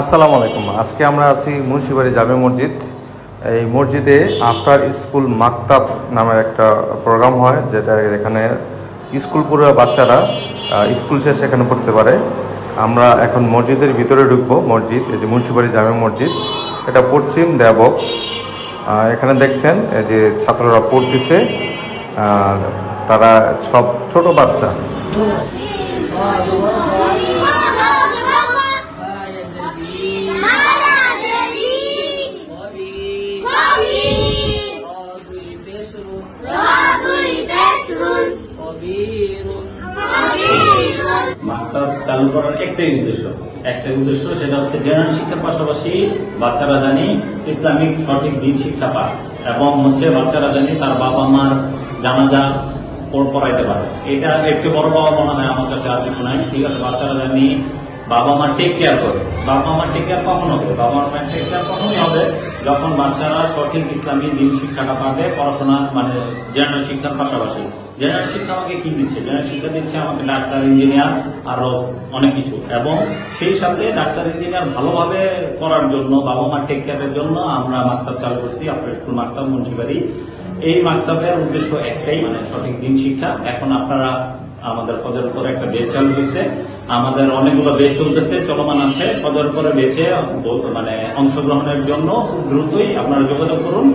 আসসালামু আলাইকুম। আজকে আমরা আছি মুন্সিবাড়ি জামে মসজিদ। এই মসজিদে আফটার স্কুল মাকতাব নামের একটা প্রোগ্রাম হয়, যেটা এখানে স্কুল পুরো বাচ্চারা স্কুল শেষ এখানে পড়তে পারে। আমরা এখন মসজিদের ভিতরে ঢুকবো, মসজিদ, এই যে মুন্সিবাড়ি জামে মসজিদ। এটা পশ্চিম দেবক। এখানে দেখছেন, এই যে ছাত্ররা পড়তেছে তারা সব ছোট বাচ্চা। মাকতাব চালু করার একটাই উদ্দেশ্য। একটাই উদ্দেশ্য সেটা হচ্ছে জেনারেল শিক্ষার পাশাপাশি বাচ্চারা জানি ইসলামিক সঠিক দিন শিক্ষা পায় এবং হচ্ছে বাচ্চারা জানি তার বাবা মার জানাজা পড়- পড়াইতে পারে। এটা একটু বড় বাবা মনে হয় আমার কাছে আর কিছু নাই। ঠিক আছে, বাচ্চারা জানি বাবা মা টেক কেয়ার করে। বাবা মা টেক কেয়ার কখন হবে বাবা মা টেক কেয়ার কখনই হবে। যখন বাচ্চারা সঠিক ইসলামী দিন শিক্ষাটা পাবে, পড়াশোনা মানে জেনারেল শিক্ষার পাশাপাশি। জেনারেল শিক্ষা আমাকে কি দিচ্ছে? জেনারেল শিক্ষা দিচ্ছে আমাকে ডাক্তার ইঞ্জিনিয়ার আরও অনেক কিছু। এবং সেই সাথে ডাক্তার ইঞ্জিনিয়ার ভালোভাবে করার জন্য, বাবা মা টেক কেয়ারের জন্য আমরা মাক্তাব চালু করছি, আপনার স্কুল মাক্তাব, মুন্সিবাড়ি। এই মাক্তাবের উদ্দেশ্য একটাই মানে সঠিক দিন শিক্ষা। এখন আপনারা আমাদের ফজর উপরে একটা বেচ চালু হয়েছে। আমাদের অনেকগুলো বেচ চলতেছে, চলমান আছে। পদের পরে বেচে মানে অংশগ্রহণের জন্য দ্রুতই আপনারা যোগাযোগ করুন।